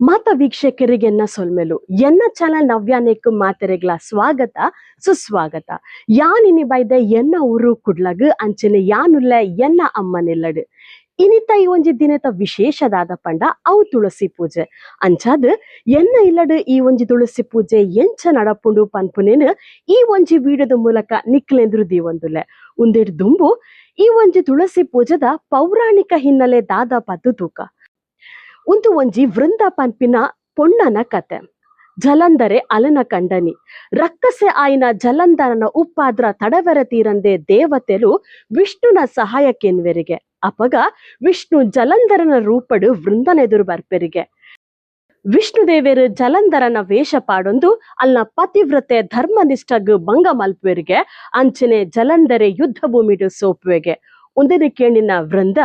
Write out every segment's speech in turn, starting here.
ಮಾತ ವೀಕ್ಷಕರಿಗೆ ಸೊಲ್ಮೆಲು. ಎನ್ನ ಚಾನಲ್ ನವ್ಯಾನೇಕ್ ಮಾತೆರೆಗ್ಲ ಸ್ವಾಗತ, ಸುಸ್ವಾಗತ. ಯಾನಿನಿ ಬೈದೆ ಎನ್ನ ಊರು ಕುಡ್ಲಗ್, ಅಂಚನೆ ಯಾನುಲ್ಲ ಎನ್ನ ಅಮ್ಮನೆಲ್ಲಡ್ ಇನಿತ ಈ ಒಂಜಿ ದಿನದ ವಿಶೇಷದಾದ ಪಂಡ ಅವು ತುಳಸಿ ಪೂಜೆ. ಅಂಚಾದ್, ಎನ್ನ ಇಲ್ಲಡು ಈ ಒಂಜಿ ತುಳಸಿ ಪೂಜೆ ಎಂಚ ನಡಪುಂಡು ಪನ್ಪುನೇನು, ಈ ಒಂಜಿ ವಿಡಿಯೋದ ಮೂಲಕ ನಿಕ್ಲೆಂದ್ರು ದೀವೊಂದುಲೆ ಉಂದೆಡ್ ದುಂಬು, ಈ ಒಂಜಿ ತುಳಸಿ ಪೂಜೆದ ಪೌರಾಣಿಕ ಹಿನ್ನೆಲೆ ದಾದ ಪದ್ದು ತೂಕ ಉಂದು ಒಂಜಿ ವೃಂದ ಪನ್ಪಿನ ಪೊಣ್ಣನ ಕತೆ. ಜಲಂಧರೆ ಅಲನ ಕಂಡನಿ. ರಕ್ಕಸೆ ಆಯಿನ ಜಲಂಧರನ ಉಪ್ಪಾದ್ರ ತಡವರ ತೀರಂದೆ ದೇವತೆಲು ವಿಷ್ಣುನ ಸಹಾಯಕ್ಕೆನ್ವೆರಿಗೆ. ಅಪಗ ವಿಷ್ಣು ಜಲಂಧರನ ರೂಪಡು ವೃಂದನೆದುರು ಬರ್ಪೆರಿಗೆ. ವಿಷ್ಣು ದೇವೇರು ಜಲಂಧರನ ವೇಷ ಪಾಡೊಂದು ಅಲ್ನ ಪತಿವ್ರತೆ ಧರ್ಮನಿಷ್ಠಗ್ ಭಂಗ ಮಲ್ಪುವೆರಿಗೆ. ಅಂಚನೆ ಜಲಂಧರೆ ಯುದ್ಧ ಭೂಮಿಡು ಸೋಪುವೆಗೆ. ಉಂದಿನ ಕೇಣಿನ ವೃಂದ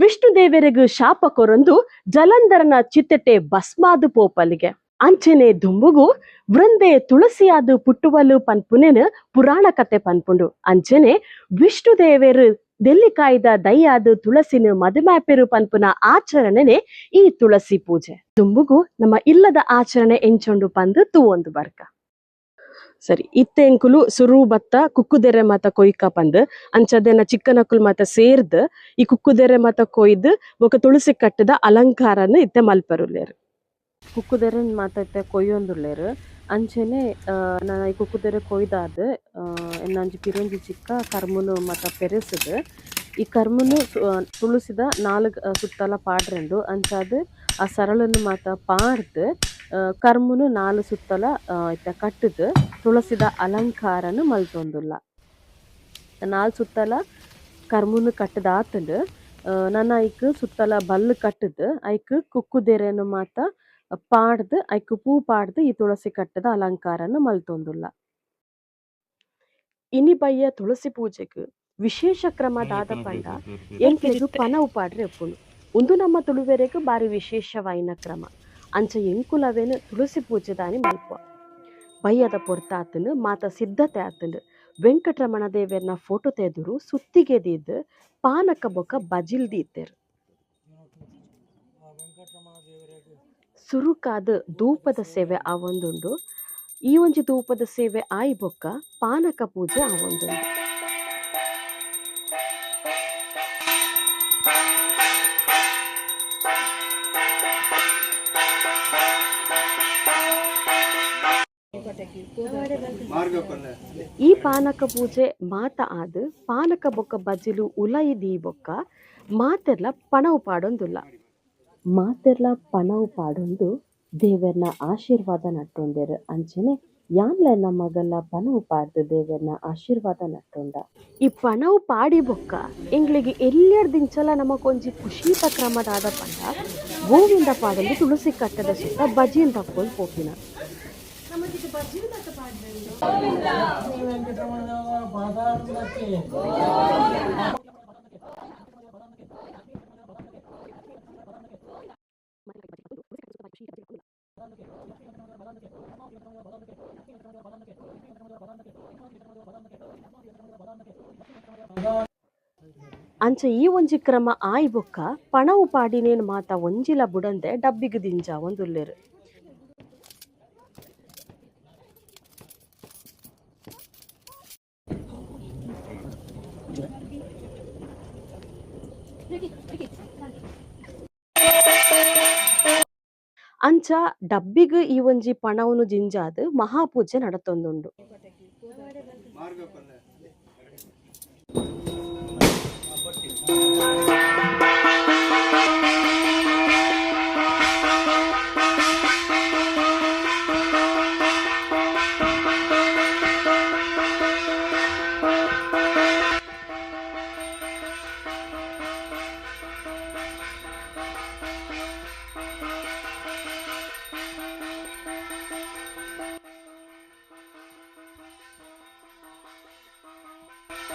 ವಿಷ್ಣು ದೇವರಿಗೂ ಶಾಪ ಕೊರೊಂದು ಜಲಂಧರನ ಚಿತ್ತಟೆ ಭಸ್ಮಾದು ಪೋಪಲಿಗೆ. ಅಂಚನೆ ದುಂಬುಗು ವೃಂದೆ ತುಳಸಿಯಾದು ಪುಟ್ಟುವಲು ಪನ್ಪುನೆನ್ ಪುರಾಣ ಕತೆ ಪನ್ಪುಂಡು. ಅಂಚನೆ ವಿಷ್ಣು ದೇವರು ದೆಲ್ಲಿ ಕಾಯ್ದ ದಯ್ಯಾದು ತುಳಸಿನ ಮದುಮ್ಯಾಪೆರು ಪನ್ಪುನ ಆಚರಣೆನೆ ಈ ತುಳಸಿ ಪೂಜೆ. ದುಂಬುಗು ನಮ್ಮ ಇಲ್ಲದ ಆಚರಣೆ ಎಂಚೊಂಡು ಪಂದು ಒಂದು ಬರ್ಕ. ಸರಿ ಇತ್ತೆಂಕುಲು ಸುರು ಬತ್ತ ಕುಕ್ಕುದೆರೆ ಮಾತ ಕೊಯ್ಕ ಪಂದ್ ಅಂಚದೆನ ಚಿಕ್ಕನಕುಲು ಮಾತ ಸೇರ್ದ್ ಈ ಕುಕ್ಕುದೆರೆ ಮಾತ ಕೊಯ್ದು ಬೊಕ ತುಳಸಿ ಕಟ್ಟದ ಅಲಂಕಾರನ ಇತ್ತೆ ಮಲ್ಪರುಲ್ಲೇರು. ಕುಕ್ಕುದೆರೆನ್ ಮಾತ ಇತ್ತೆ ಕೊಯ್ಯೊಂದುಲ್ಲೇರು. ಅಂಚೆನೆ ಆ, ನಾ ಈ ಕುಕ್ಕುದೆರೆ ಕೊಯ್ದಾದ್ ಎನ್ನಂಜಿ ಪಿರೊಂಜಿ ಚಿಕ್ಕ ಕರ್ಮುನು ಮಾತ ಪೆರೆಸದ್. ಈ ಕರ್ಮನು ತುಳಸಿದ ನಾಲ್ಕು ಸುತ್ತಲ ಪಾಡ್ರೆಂಡು ಅಂಚಾದ್ ಆ ಸರಳನ್ನು ಮಾತ ಪಾಡ್ದ್ ಕರ್ಮನು ನಾಲ್ಕು ನಾಲ್ ಸುತ್ತಲ ಇತ್ತ ಕಟ್ಟುದ್. ತುಳಸಿದ ಅಲಂಕಾರನು ಮಲ್ತೊಂದುಲ್ಲ. ನಾಲ್ ಸುತ್ತಲ ಕರ್ಮುನು ಕಟ್ಟದ ನನ್ನ ಐಕ್ ಸುತ್ತಲ ಬಲ್ಲ್ ಕಟ್ಟದ್, ಐಕ್ ಕುಕ್ಕುದೆರೆನು ಮಾತ ಪಾಡ್ದ್, ಐಕ್ ಪೂ ಪಾಡ್ದ್ ಈ ತುಳಸಿ ಕಟ್ಟದ ಅಲಂಕಾರನು ಮಲ್ತೊಂದುಲ್ಲ. ಇನಿ ಬಯ್ಯ ತುಳಸಿ ಪೂಜೆಗ್ ವಿಶೇಷ ಕ್ರಮ ದಾದ ಪಂಡ ಎಂಕ್ಲೆಗ್ ಪನ ಉಪಾಡ್ರೆ ಎಪ್ಪುಂಡು ಉಂದು ನಮ್ಮ ತುಳುವೆರೆಗ್ ಬಾರಿ ವಿಶೇಷವಾಯಿನ ಕ್ರಮ. ಅಂಚ ಎಂಕುಲವೇನು ತುಳಸಿ ಪೂಜೆ ದಾನಿ ಮಲ್ಪ ಬಯ್ಯದ ಪೊರ್ತಾತನು ಮಾತ ಸಿದ್ಧತೆ ಆತಂಡು ವೆಂಕಟರಮಣ ದೇವೇರ್ನ ಫೋಟೋ ತೆದುರು ಸುತ್ತಿಗೆ ದೀದ್ ಪಾನಕ ಬೊಕ ಬಜಿಲ್ ದೀತೆರ್ ಸುರುಕಾದ ಧೂಪದ ಸೇವೆ ಆವೊಂದುಂಡು ಈ ಒಂಜಿ ಧೂಪದ ಸೇವೆ ಆಯಿ ಬೊಕ್ಕ ಪಾನಕ ಪೂಜೆ ಆವೊಂದುಂಡು ಈ ಪಾನಕ ಪೂಜೆ ಮಾತ ಆದ್ ಪಾನಕ ಬೊಕ್ಕ ಬಜಿಲು ಉಲಯಿ ದೀ ಬೊಕ್ಕ ಮಾತೆರ್ಲ ಪಣವು ಪಾಡೊಂದುಲ್ಲ. ಮಾತೆರ್ಲ ಪಣವು ಪಾಡೊಂದು ದೇವೆರ್ನ ಆಶೀರ್ವಾದ ನಟ್ಟೊಂದೆರ್. ಅಂಚನೆ ಯಾನ್ಲ ನಮಗಲ್ಲ ಪಣವು ಪಾಡ್ದು ದೇವೆರ್ನ ಆಶೀರ್ವಾದ ನಟ್ಟೊಂದ. ಈ ಪಣವು ಪಾಡಿ ಬೊಕ್ಕ ಎಂಗ್ಳಿಗೆ ಎಲ್ಲೆರ್ದಿಂಚಲ ನಮಕೊಂಜಿ ಖುಷಿ ಕ್ರಮದಾದ ಪಂಡ ಗೋವಿಂದ ಪಾಡಲು ತುಳಸಿ ಕಟ್ಟದ ಸುತ್ತ ಬಜಿಯಿಂದ ತಕ್ಕೊಂಡು ಪೋಪಿನ ಅಂಚ ಈ ಒಂಜಿ ಕ್ರಮ ಆಯ್ ಬೊಕ್ಕ ಪಣವು ಪಾಡಿನೇನ್ ಮಾತ ಒಂಜಿಲ ಬುಡಂದೆ ಡಬ್ಬಿಗ್ ದಿಂಜ ಒಂದುಲ್ಲೆರ್ ಅಂಚ ಡಬ್ಬಿಗ್ ಈ ಒಂಜಿ ಪಣವನು ಜಿಂಜಾದ್ ಮಹಾಪೂಜೆ ನಡತೊಂದುಂಡು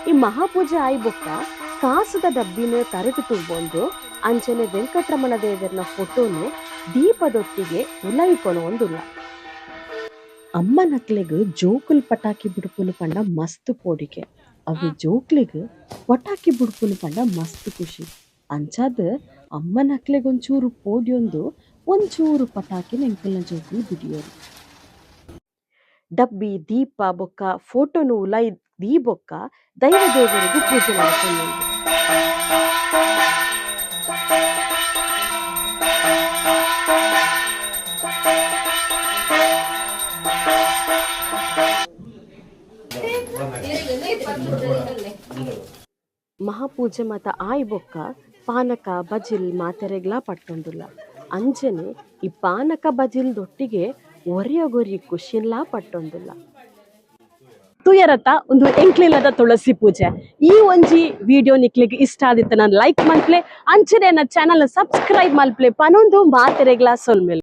ಈ ಮಹಾಪೂಜೆ ಆಯ್ ಬೊಕ್ಕ ಕಾಸದ ಡಬ್ಬಿನ ತರಗತಿ ತುಂಬೊಂದು ಅಂಚನೆ ವೆಂಕಟರಮಣ ದೇವರನ ಫೋಟೋನು ದೀಪದೊಟ್ಟಿಗೆ ಅಮ್ಮ ನಕ್ಲೆಗ್ ಜೋಕುಲ್ ಪಟಾಕಿ ಬಿಡುಪುಲು ಪಂಡ ಮಸ್ತ್ ಪೋಡಿಕೆ. ಅವು ಜೋಕ್ಲಿಗ್ ಪಟಾಕಿ ಬಿಡುಪುಲು ಪಂಡ ಮಸ್ತ್ ಖುಷಿ. ಅಂಚಾದ ಅಮ್ಮ ನಕ್ಲಿಗೊಂಚೂರು ಪೋಡಿಯೊಂದು ಒಂಚೂರು ಪಟಾಕಿ ನೆಂಕಲ್ನ ಜೋಕುಲು ಬಿಡಿಯೋರು ಡಬ್ಬಿ, ದೀಪ, ಬೊಕ್ಕ ಫೋಟೋನು ಉಲಾಯಿ ದೀ ಬೊಕ್ಕ ದೈವ ದೇವರಿಗೂ ಪೂಜೆ ಮಾಡ್ಕೊಂಡು ಮಹಾಪೂಜೆ ಮಾತ ಆಯ್ ಬೊಕ್ಕ ಪಾನಕ, ಬಜಿಲ್ ಮಾತೆರೆಗ್ಲ ಪಟ್ಟೊಂದುಲ್ಲ ಅಂಜನೆ ಈ ಪಾನಕ, ಬಜಿಲ್ ದೊಟ್ಟಿಗೆ ಒರೆಯಗೊರಿ ಖುಷಿಲ್ಲ ಪಟ್ಟೊಂದಿಲ್ಲ. ತುಯರತ ಒಂದು ಎಂಕ್ಲಿಲ್ಲದ ತುಳಸಿ ಪೂಜೆ. ಈ ಒಂಜಿ ವಿಡಿಯೋ ನಿಕ್ಲಿಗೆ ಇಷ್ಟ ಆದಿತ್ತ ನಾನು ಲೈಕ್ ಮಾಡ್ಲೆ ಅಂಚನೆ ನನ್ನ ಚಾನಲ್ ಸಬ್ಸ್ಕ್ರೈಬ್ ಮಾಡ್ಲೆ ಪನೊಂದು ಮಾತೆರೆಗ್ಲಾ ಸೊಲ್ಮೆಲ್.